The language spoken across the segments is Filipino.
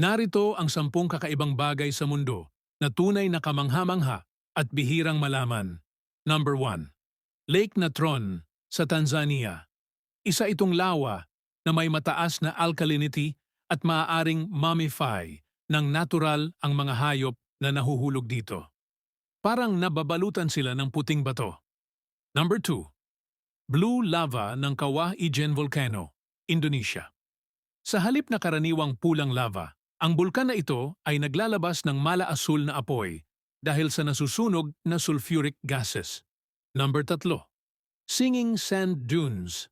Narito ang sampung kakaibang bagay sa mundo na tunay na kamangha-mangha at bihirang malaman. Number 1. Lake Natron sa Tanzania. Isa itong lawa na may mataas na alkalinity at maaaring mummify ng natural ang mga hayop na nahuhulog dito. Parang nababalutan sila ng puting bato. Number 2. Blue lava ng Kawah Ijen Volcano, Indonesia. Sa halip na karaniwang pulang lava, ang bulkan na ito ay naglalabas ng mala-asul na apoy dahil sa nasusunog na sulfuric gases. Number 3. Singing Sand Dunes.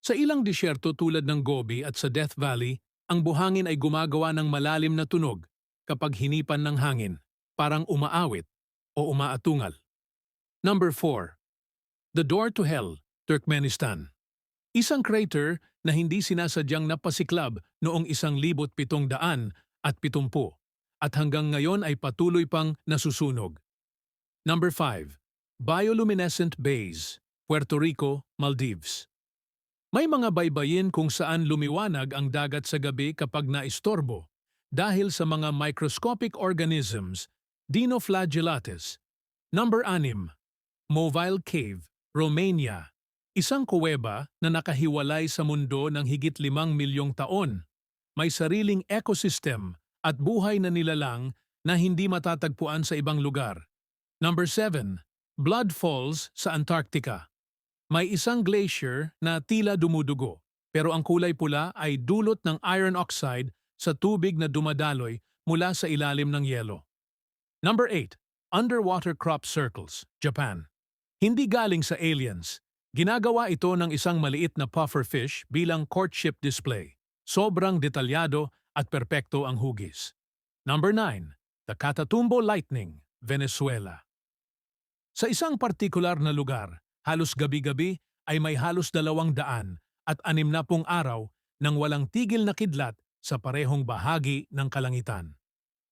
Sa ilang disyerto tulad ng Gobi at sa Death Valley, ang buhangin ay gumagawa ng malalim na tunog kapag hinipan ng hangin, parang umaawit o umaatungal. Number 4. The Door to Hell, Turkmenistan. Isang crater na hindi sinasadyang napasiklab noong isang libot pitong daan at pitumpu at hanggang ngayon ay patuloy pang nasusunog. Number 5. Bioluminescent Bays, Puerto Rico, Maldives. May mga baybayin kung saan lumiwanag ang dagat sa gabi kapag naistorbo dahil sa mga microscopic organisms, dinoflagellates. Number 6. Mobile Cave, Romania. Isang kuweba na nakahiwalay sa mundo ng higit limang milyong taon. May sariling ecosystem at buhay na nilalang na hindi matatagpuan sa ibang lugar. Number 7. Blood Falls sa Antarctica. May isang glacier na tila dumudugo, pero ang kulay pula ay dulot ng iron oxide sa tubig na dumadaloy mula sa ilalim ng yelo. Number 8. Underwater Crop Circles, Japan. Hindi galing sa aliens. Ginagawa ito ng isang maliit na pufferfish bilang courtship display. Sobrang detalyado at perpekto ang hugis. Number 9. The Catatumbo Lightning, Venezuela. Sa isang partikular na lugar, halos gabi-gabi ay may halos dalawang daan at anim na pung araw nang walang tigil na kidlat sa parehong bahagi ng kalangitan.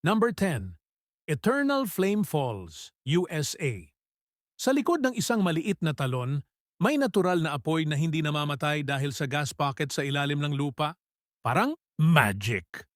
Number 10. Eternal Flame Falls, USA. Sa likod ng isang maliit na talon, may natural na apoy na hindi namamatay dahil sa gas pocket sa ilalim ng lupa. Parang magic.